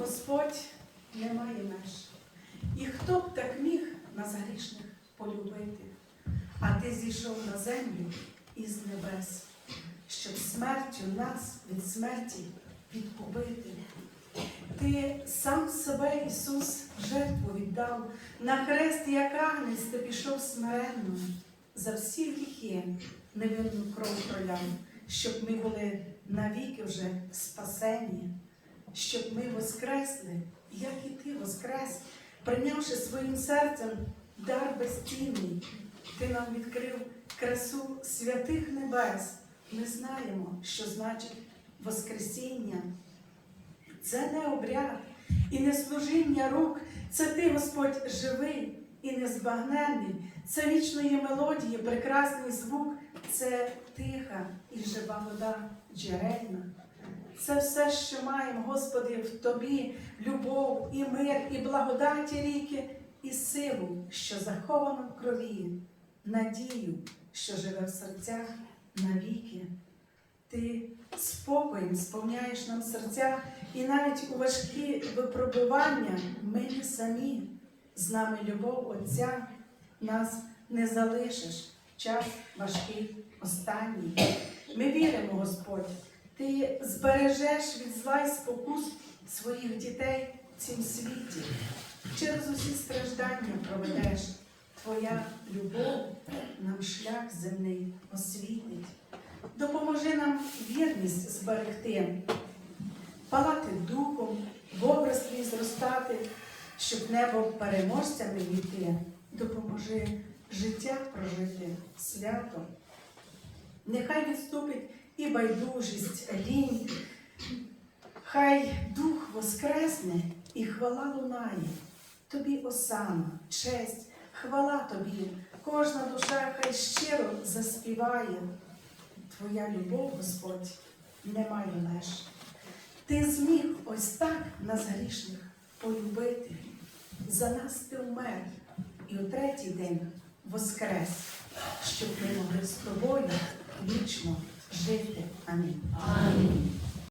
Господь не має меж. І хто б так міг нас грішних полюбити? А ти зійшов на землю із небес, щоб смертю нас від смерті відкупити. Ти сам себе, Ісус, жертву віддав, на хрест, як агнець, ти пішов смиренно, за всі гріхи невинну кров проляв, щоб ми були навіки вже спасені, щоб ми воскресли, як і ти воскрес, прийнявши своїм серцем дар безцінний. Ти нам відкрив красу святих небес. Ми знаємо, що значить Воскресіння. Це не обряд і не служіння рук, це ти, Господь, живий і незбагненний, це вічної мелодії, прекрасний звук, це тиха і жива вода джерельна. Це все, що маємо, Господи, в Тобі, любов і мир, і благодаті ріки, і силу, що заховано в крові, надію, що живе в серцях навіки. Ти спокоєм сповняєш нам серця, і навіть у важкі випробування ми не самі. З нами любов Отця нас не залишиш. Час важкий останній. Ми віримо, Господь, Ти збережеш від зла й спокус своїх дітей в цім світі. Через усі страждання проведеш. Твоя любов нам шлях земний освітить. Допоможи нам вірність зберегти, палати духом, в образ твій зростати, щоб небо переможцями війти. Допоможи життя прожити свято. Нехай відступить і байдужість, лінь, хай дух воскресне і хвала лунає. Тобі осана, честь, хвала тобі, кожна душа хай щиро заспіває. Твоя любов, Господь, не має меж. Ти зміг ось так нас грішних полюбити. За нас ти вмер і у третій день воскрес, щоб ми могли з тобою イエスです。アメン。